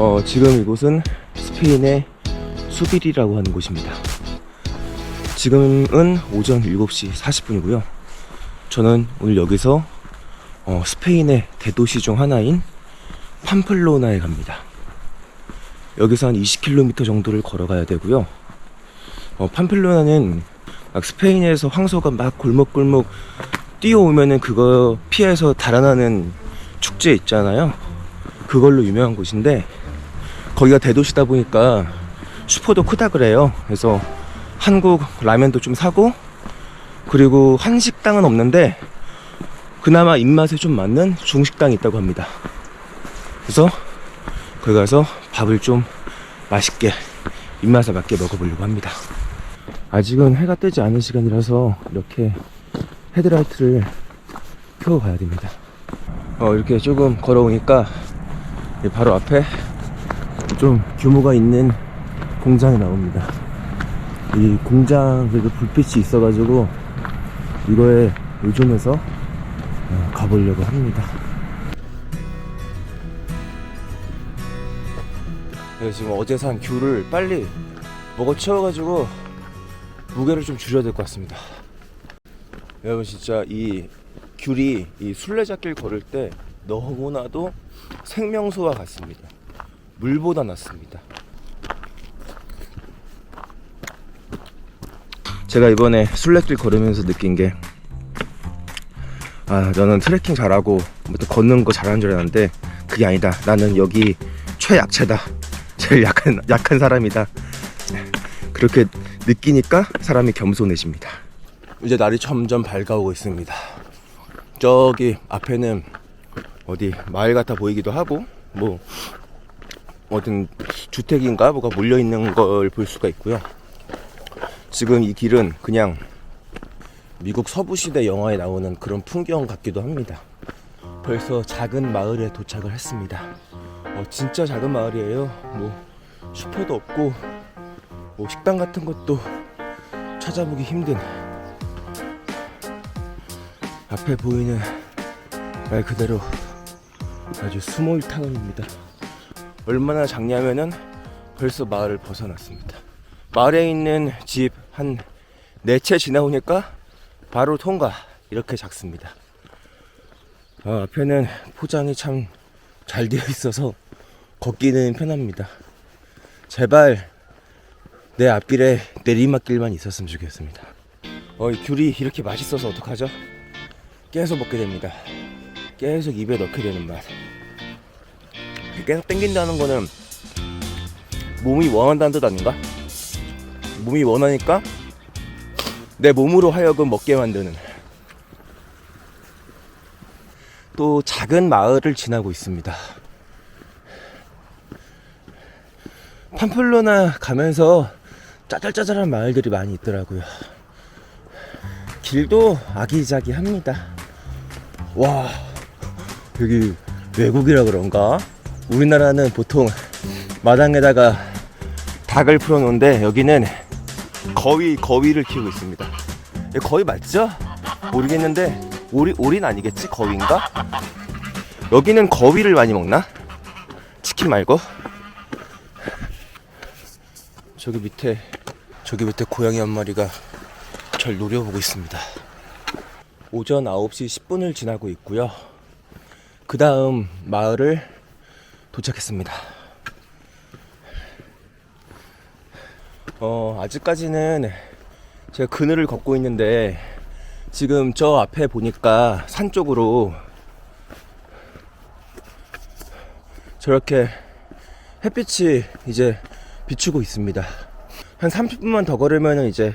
어, 지금 이곳은 스페인의 수빌이라고 하는 곳입니다. 지금은 오전 7시 40분이고요. 저는 오늘 여기서 어, 스페인의 대도시 중 하나인 팜플로나에 갑니다. 여기서 한 20km 정도를 걸어가야 되고요. 어, 팜플로나는 막 스페인에서 황소가 막 골목골목 뛰어오면은 그거 피해서 달아나는 축제 있잖아요. 그걸로 유명한 곳인데 거기가 대도시다 보니까 슈퍼도 크다 그래요. 그래서 한국 라면도 좀 사고 그리고 한식당은 없는데 그나마 입맛에 좀 맞는 중식당이 있다고 합니다. 그래서 거기 가서 밥을 좀 맛있게 입맛에 맞게 먹어보려고 합니다. 아직은 해가 뜨지 않은 시간이라서 이렇게 헤드라이트를 켜고 가야 됩니다. 어, 이렇게 조금 걸어오니까 이 바로 앞에 좀 규모가 있는 공장이 나옵니다. 이 공장 그래도 불빛이 있어가지고 이거에 의존해서 어, 가보려고 합니다. 네, 지금 어제 산 귤을 빨리 먹어 치워가지고 무게를 좀 줄여야 될 것 같습니다. 여러분 진짜 이 귤이 이 순례자길 걸을 때 너무나도 생명수와 같습니다. 물보다 낫습니다. 제가 이번에 순례길 걸으면서 느낀 게 아, 너는 트레킹 잘하고 뭐또 걷는 거 잘하는 줄 알았는데 그게 아니다. 나는 여기 최약체다. 제일 약한 약한 사람이다. 그렇게 느끼니까 사람이 겸손해집니다. 이제 날이 점점 밝아오고 있습니다. 저기 앞에는 어디 마을 같아 보이기도 하고 뭐 어떤 주택인가 뭐가 몰려 있는 걸 볼 수가 있고요. 지금 이 길은 그냥 미국 서부시대 영화에 나오는 그런 풍경 같기도 합니다. 벌써 작은 마을에 도착을 했습니다. 어, 진짜 작은 마을이에요. 뭐 슈퍼도 없고 뭐 식당 같은 것도 찾아보기 힘든 앞에 보이는 말 그대로 아주 스몰 타운입니다. 얼마나 작냐면은 벌써 마을을 벗어났습니다. 마을에 있는 집 한 네 채 지나오니까 바로 통과 이렇게 작습니다. 아, 앞에는 포장이 참 잘 되어 있어서 걷기는 편합니다. 제발 내 앞길에 내리막길만 있었으면 좋겠습니다. 어, 이 귤이 이렇게 맛있어서 어떡하죠? 계속 먹게 됩니다. 계속 입에 넣게 되는 맛. 계속 땡긴다는 거는 몸이 원한다는 뜻 아닌가? 몸이 원하니까 내 몸으로 하여금 먹게 만드는 또 작은 마을을 지나고 있습니다. 팜플로나 가면서 짜잘짜잘한 마을들이 많이 있더라고요. 길도 아기자기합니다. 와, 여기 외국이라 그런가? 우리나라는 보통 마당에다가 닭을 풀어놓는데 여기는 거위, 거위를 키우고 있습니다. 이거 거위 맞죠? 모르겠는데 오리, 오리는 아니겠지? 거위인가? 여기는 거위를 많이 먹나? 치킨 말고? 저기 밑에 저기 밑에 고양이 한 마리가 절 노려보고 있습니다. 오전 9시 10분을 지나고 있고요. 그 다음 마을을 도착했습니다. 어, 아직까지는 제가 그늘을 걷고 있는데 지금 저 앞에 보니까 산 쪽으로 저렇게 햇빛이 이제 비추고 있습니다. 한 30분만 더 걸으면 이제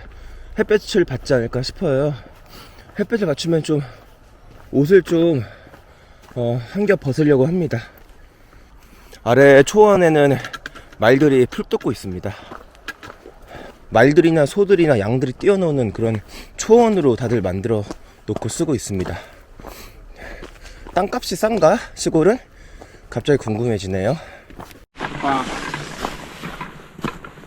햇빛을 받지 않을까 싶어요. 햇빛을 맞추면 좀 옷을 좀 어, 한 겹 벗으려고 합니다. 아래 초원에는 말들이 풀 뜯고 있습니다. 말들이나 소들이나 양들이 뛰어노는 그런 초원으로 다들 만들어 놓고 쓰고 있습니다. 땅값이 싼가? 시골은? 갑자기 궁금해지네요.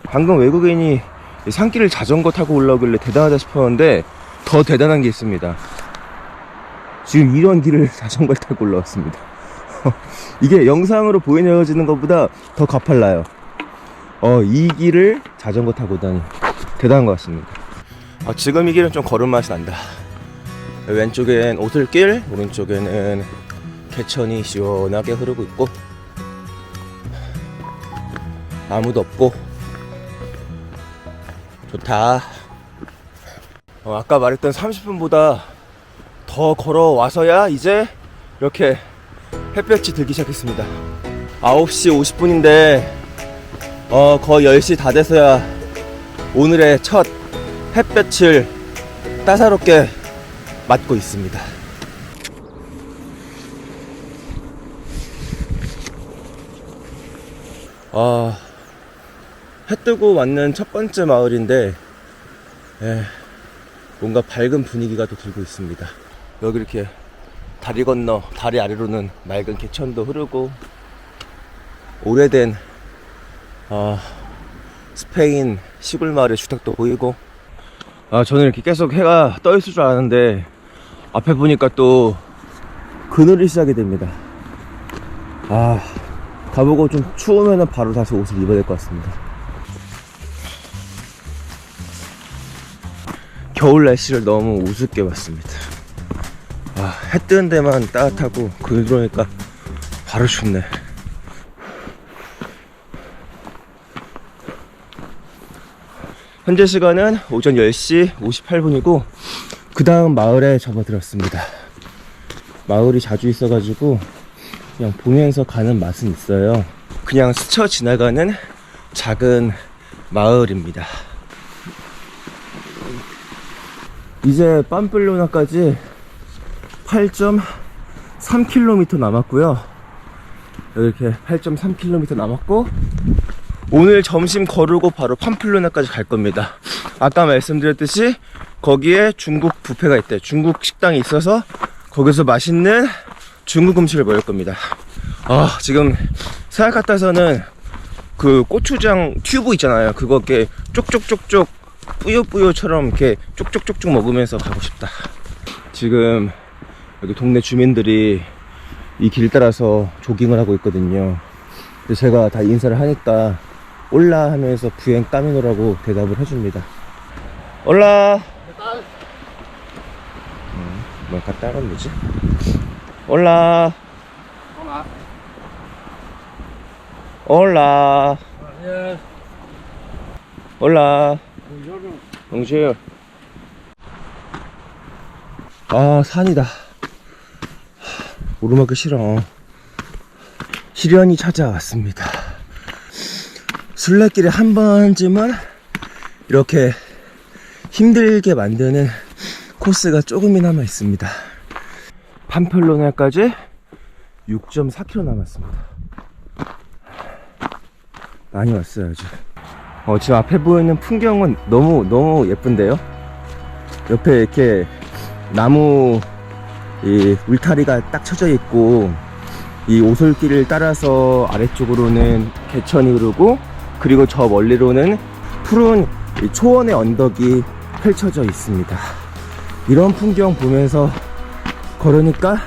방금 외국인이 이 산길을 자전거 타고 올라오길래 대단하다 싶었는데 더 대단한 게 있습니다. 지금 이런 길을 자전거를 타고 올라왔습니다. 이게 영상으로 보여지는 것보다 더 가팔라요. 어, 이 길을 자전거 타고 다니 대단한 것 같습니다. 아, 지금 이 길은 좀 걸음 맛이 난다. 왼쪽엔 오솔길, 오른쪽에는 개천이 시원하게 흐르고 있고 아무도 없고 좋다. 어, 아까 말했던 30분보다 더 걸어와서야 이제 이렇게 햇볕이 들기 시작했습니다. 9시 50분인데 어, 거의 10시 다 돼서야 오늘의 첫 햇볕을 따사롭게 맞고 있습니다. 아, 해 뜨고 왔는 첫 번째 마을인데, 에, 뭔가 밝은 분위기가 또 들고 있습니다. 여기 이렇게 다리 건너, 다리 아래로는 맑은 개천도 흐르고, 오래된, 아, 스페인 시골 마을의 주택도 보이고, 아, 저는 이렇게 계속 해가 떠 있을 줄 알았는데, 앞에 보니까 또 그늘이 시작이 됩니다. 아, 가보고 좀 추우면은 바로 다시 옷을 입어야 될 것 같습니다. 겨울 날씨를 너무 우습게 봤습니다. 아, 해 뜨는 데만 따뜻하고 그 들어오니까 바로 춥네. 현재 시간은 오전 10시 58분이고 그 다음 마을에 접어들었습니다. 마을이 자주 있어가지고 그냥 보면서 가는 맛은 있어요. 그냥 스쳐 지나가는 작은 마을입니다. 이제 빰플로나까지 8.3km 남았고요. 이렇게 8.3km 남았고 오늘 점심 거르고 바로 팜플로나까지 갈 겁니다. 아까 말씀드렸듯이 거기에 중국 뷔페가 있대. 중국 식당이 있어서 거기서 맛있는 중국 음식을 먹을 겁니다. 아, 지금 생각 같아서는 그 고추장 튜브 있잖아요. 그거 이렇게 쪽쪽쪽쪽 뿌요뿌요처럼 이렇게 쪽쪽쪽쪽 먹으면서 가고 싶다. 지금 여기 동네 주민들이 이 길 따라서 조깅을 하고 있거든요. 근데 제가 다 인사를 하니까 올라 하면서 부행 까미노라고 대답을 해줍니다. 올라. 음, 뭘까 따라는 뭐지? 올라. 올라. 예. 올라. 동시에. 아, 산이다. 오르막이 싫어. 시련이 찾아왔습니다. 술래길에 한 번쯤은 이렇게 힘들게 만드는 코스가 조금이나마 있습니다. 팜펠로나까지 6.4km 남았습니다. 많이 왔어요, 아주. 어, 지금 앞에 보이는 풍경은 너무, 너무 예쁜데요? 옆에 이렇게 나무, 이 울타리가 딱 쳐져 있고, 이 오솔길을 따라서 아래쪽으로는 개천이 흐르고, 그리고 저 멀리로는 푸른 이 초원의 언덕이 펼쳐져 있습니다. 이런 풍경 보면서 걸으니까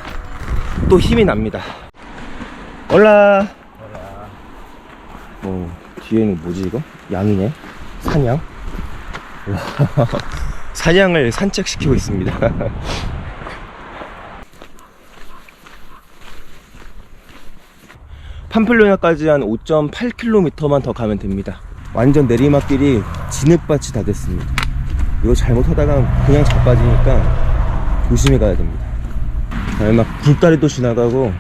또 힘이 납니다. 올라. 어, 뒤에는 뭐지 이거? 양이네. 사냥. 와, 사냥을 산책시키고 있습니다. 팜플로나까지 한 5.8km만 더 가면 됩니다. 완전 내리막길이 진흙밭이 다 됐습니다. 이거 잘못하다가 그냥 자빠지니까 조심히 가야 됩니다. 막 굴다리도 지나가고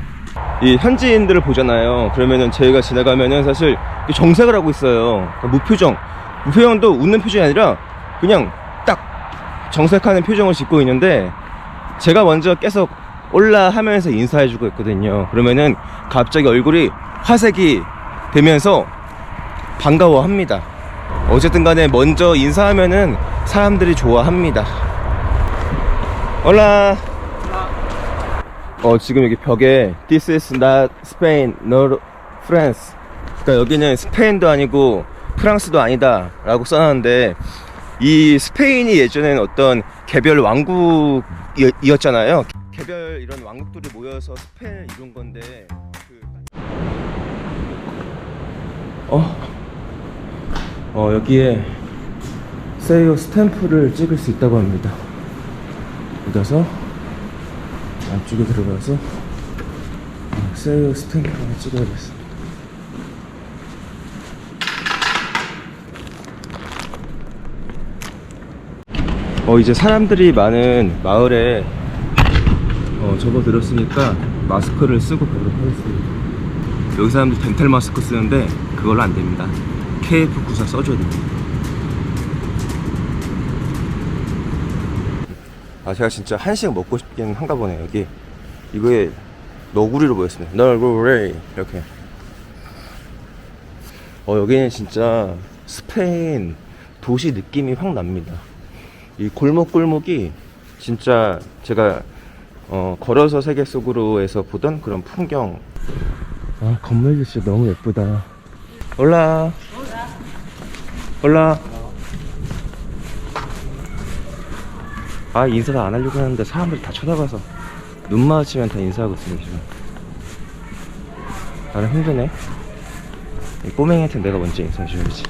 이 현지인들을 보잖아요. 그러면은 저희가 지나가면은 사실 정색을 하고 있어요. 그러니까 무표정. 무표정도 웃는 표정이 아니라 그냥 딱 정색하는 표정을 짓고 있는데 제가 먼저 계속 올라 하면서 인사해주고 있거든요. 그러면은 갑자기 얼굴이 화색이 되면서 반가워합니다. 어쨌든 간에 먼저 인사하면은 사람들이 좋아합니다. 올라. 어, 지금 여기 벽에 This is not Spain, nor France. 그러니까 여기는 스페인도 아니고 프랑스도 아니다 라고 써놨는데 이 스페인이 예전에는 어떤 개별 왕국이었잖아요. 개별 이런 왕국들이 모여서 스페인을 이룬 건데 그... 어, 어 여기에 세이오 스탬프를 찍을 수 있다고 합니다. 여기서 안쪽에 들어가서 어, 세이오 스탬프를 찍어야겠습니다. 어 이제 사람들이 많은 마을에 어, 접어들었으니까 마스크를 쓰고 가도록 하겠습니다. 여기 사람들 덴탈 마스크 쓰는데 그걸로 안 됩니다. KF94 써줘야 됩니다. 아 제가 진짜 한식 먹고 싶긴 한가 보네요. 여기 이거에 너구리로 보였습니다. 너구리 이렇게. 어 여기는 진짜 스페인 도시 느낌이 확 납니다. 이 골목 골목이 진짜 제가 어, 걸어서 세계 속으로에서 보던 그런 풍경. 아 건물도 진짜 너무 예쁘다. 올라. 올라. 아 인사 다안 하려고 하는데 사람들이 다 쳐다봐서 눈 마주치면 다 인사하고 있습니다 지금. 나는 힘드네. 이 꼬맹이한테 내가 먼저 인사해줘야지.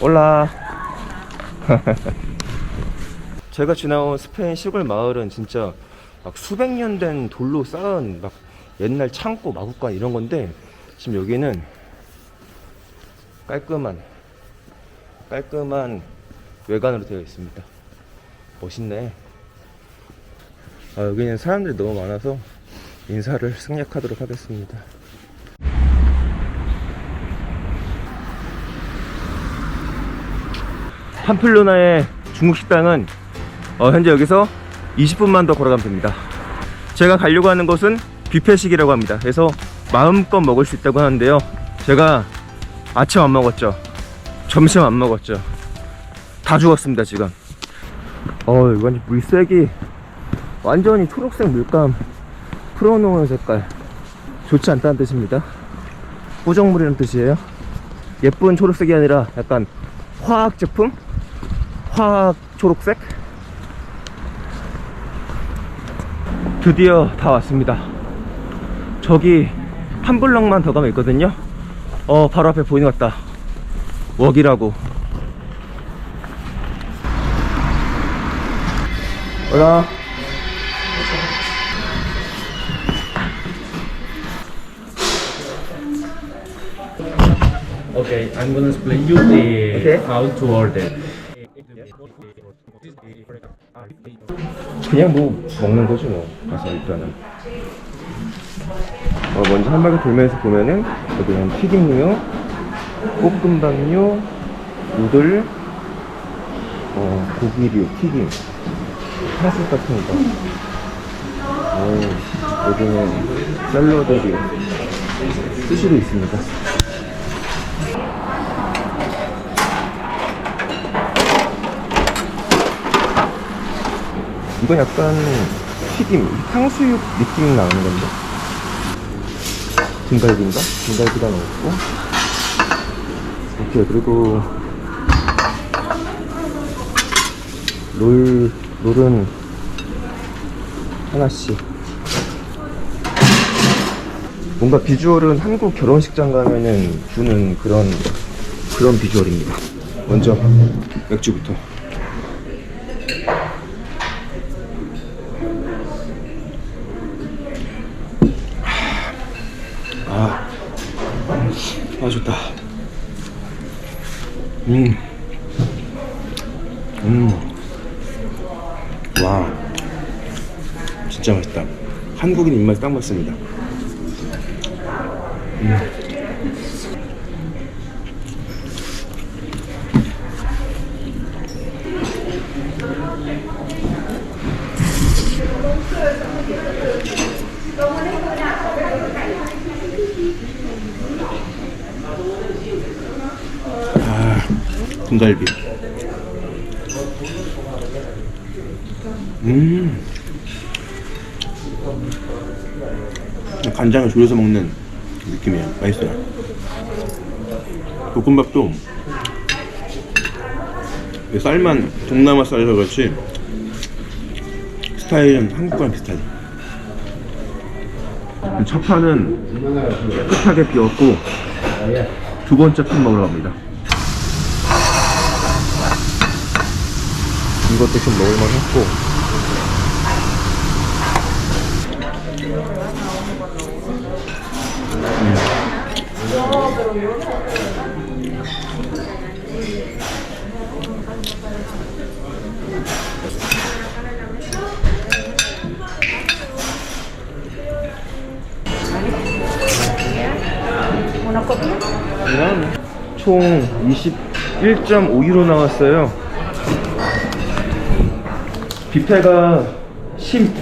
올라. 제가 지나온 스페인 시골 마을은 진짜 막 수백 년 된 돌로 쌓은 막 옛날 창고 마구간 이런 건데 지금 여기는 깔끔한 깔끔한 외관으로 되어 있습니다. 멋있네. 아, 여기는 사람들이 너무 많아서 인사를 생략하도록 하겠습니다. 팜플로나의 중국 식당은 어, 현재 여기서 20분만 더 걸어가면 됩니다. 제가 가려고 하는 곳은 뷔페식이라고 합니다. 그래서 마음껏 먹을 수 있다고 하는데요. 제가 아침 안 먹었죠. 점심 안 먹었죠. 다 죽었습니다, 지금. 어, 이건 물색이 완전히 초록색 물감 풀어놓은 색깔. 좋지 않다는 뜻입니다. 꾸정물이라는 뜻이에요. 예쁜 초록색이 아니라 약간 화학 제품? 화학 초록색? 드디어 다 왔습니다. 저기 한 블럭만 더 가면 있거든요. 어, 바로 앞에 보이는 것 같다. 웍이라고. 올라. Okay, I'm gonna explain you the Okay. how to order. 그냥 뭐 먹는 거지 뭐 가서 일단은 어, 먼저 한 바퀴 돌면서 보면은 여기는 튀김류, 볶음밥류, 누들, 어, 고기류, 튀김, 파스 같은 거. 어, 여기는 샐러드류, 스시도 있습니다. 이건 약간 튀김, 탕수육 느낌 나는 건데. 등갈비인가? 등갈비가 넣었고. 오케이, 그리고 롤, 롤은 하나씩. 뭔가 비주얼은 한국 결혼식장 가면은 주는 그런, 그런 비주얼입니다. 먼저 맥주부터. 아 좋다. 음, 음, 와, 진짜 맛있다. 한국인 입맛에 딱 맞습니다. 등갈비. 음. 간장을 졸여서 먹는 느낌이에요. 맛있어요. 볶음밥도 쌀만 동남아 쌀이라 그렇지 스타일은 한국 거랑 비슷하지. 첫 판은 깨끗하게 비웠고 두 번째 판 먹으러 갑니다. 이것도 좀 먹을만 했고 이랑 총 21.5유로 나왔어요. 뷔페가 16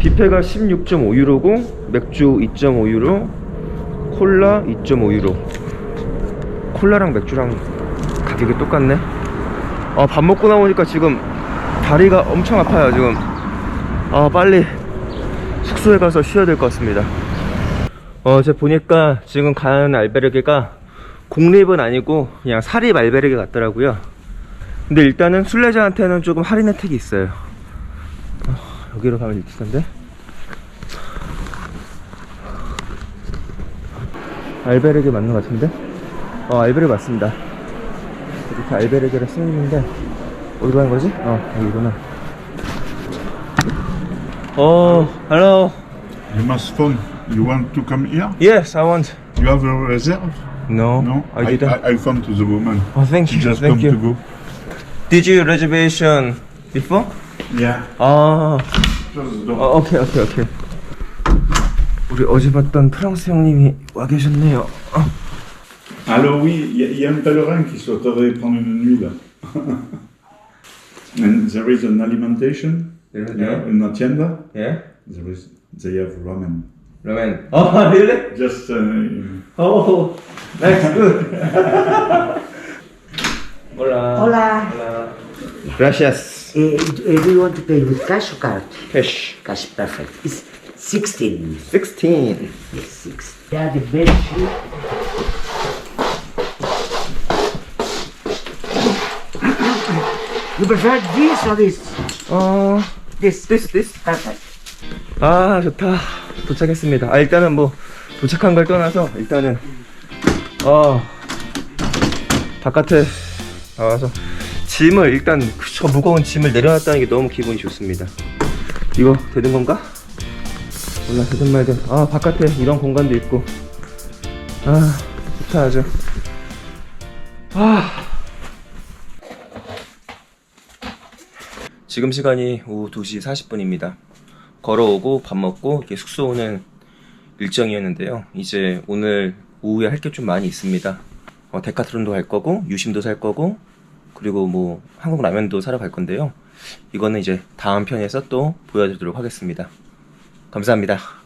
뷔페가 16.5유로고 맥주 2.5유로, 콜라 2.5유로. 콜라랑 맥주랑 가격이 똑같네. 아, 밥 먹고 나오니까 지금 다리가 엄청 아파요, 지금. 아, 빨리 숙소에 가서 쉬어야 될 것 같습니다. 어, 제가 보니까 지금 가는 알베르게가 공립은 아니고 그냥 사립 알베르게 같더라고요. 근데 일단은 순례자한테는 조금 할인 혜택이 있어요. 어, 여기로 가면 텐데. 알베르게 맞는 것 같은데? 어, 알베르게 맞습니다. 이렇게 알베르게를 써 있는데, 어디로 가는 거지? 어, 여기구나. 어, hello. You must phone. You want to come here? Yes, I want. You have a reserve? No, No, I didn't. I, I phone to the woman. oh, thank She you. just thank come you. to go. Did you reservation before? Yeah. 아, Just the door. 어, 오케이, 오케이, 오케이. 우리 어제 봤던 프랑스 형님이 와 계셨네요. 어. Alors oui, il y, a- il y a un pèlerin qui souhaiterait prendre une nuit là. And there is an alimentation, yeah, une tienda. 예? There is, they have ramen. 라멘. 아, really? Just, uh, Oh, that's good. Hola. Hola. Hola. Gracias. Uh, uh, do you want to pay with cash or card? Cash. Cash, perfect. It's 16. 16. Yes, 6. Yeah, the bed sheet. You prefer this or this? 어, This. this, this. Perfect. 아 좋다 도착했습니다 아 일단은 뭐 도착한 걸 떠나서 일단은 어 바깥에 나와서 짐을 일단 저 무거운 짐을 내려놨다는 게 너무 기분이 좋습니다 이거 되는 건가? 몰라 되든 말든 아 바깥에 이런 공간도 있고 아 좋다 아주 아 지금 시간이 오후 2시 40분입니다 걸어오고 밥 먹고 이렇게 숙소 오는 일정이었는데요. 이제 오늘 오후에 할 게 좀 많이 있습니다. 어, 데카트론도 갈 거고 유심도 살 거고 그리고 뭐 한국 라면도 사러 갈 건데요. 이거는 이제 다음 편에서 또 보여드리도록 하겠습니다. 감사합니다.